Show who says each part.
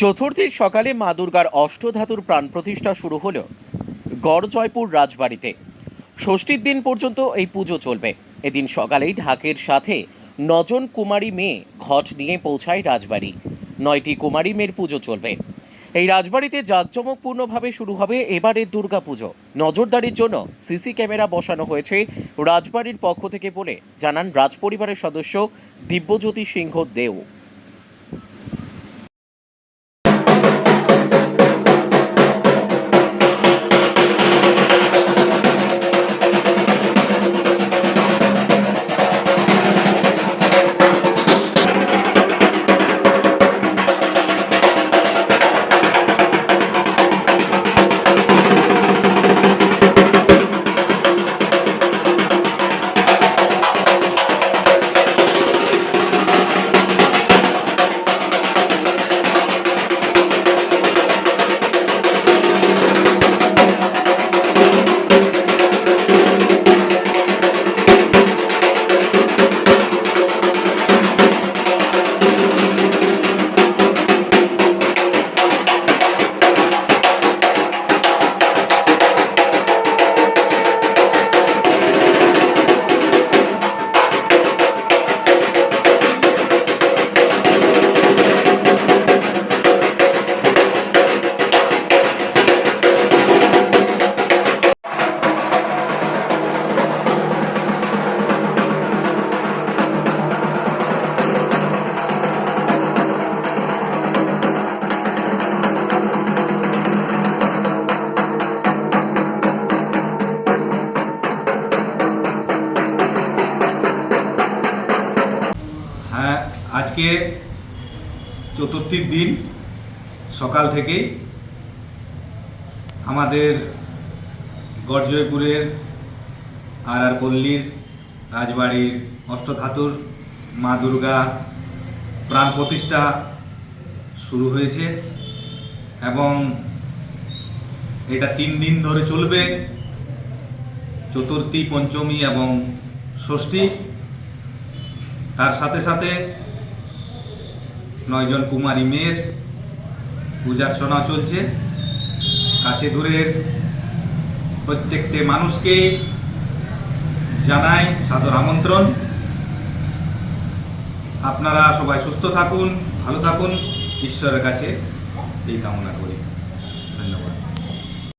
Speaker 1: চতুর্থীর সকালে মা দুর্গার অষ্টধাতুর প্রাণ প্রতিষ্ঠা শুরু হলো গড় জয়পুর রাজবাড়িতে। ষষ্ঠীর দিন পর্যন্ত এই পুজো চলবে। এদিন সকালেই ঢাকের সাথে নজন কুমারী মেয়ে ঘট নিয়ে পৌঁছায় রাজবাড়ি। নয়টি কুমারী মেয়ের পুজো চলবে। এই রাজবাড়িতে জাঁকজমকপূর্ণভাবে শুরু হবে এবারের দুর্গাপুজো। নজরদারির জন্য সিসি ক্যামেরা বসানো হয়েছে রাজবাড়ির পক্ষ থেকে বলে জানান রাজপরিবারের সদস্য দিব্যজ্যোতি সিংহ দেও।
Speaker 2: আজকে চতুর্থীর দিন সকাল থেকেই আমাদের গড়জয়পুরের আর আর পল্লীর রাজবাড়ির অষ্টধাতুর মা দুর্গা প্রাণ প্রতিষ্ঠা শুরু হয়েছে এবং এটা তিন দিন ধরে চলবে। চতুর্থী, পঞ্চমী এবং ষষ্ঠী। তার সাথে সাথে নয়জন কুমারী মেয়ের পূজার্চনা চলছে। কাছে দূরের প্রত্যেকটি মানুষকে জানাই সাদর আমন্ত্রণ। আপনারা সবাই সুস্থ থাকুন, ভালো থাকুন। ঈশ্বরের কাছে এই কামনা করি।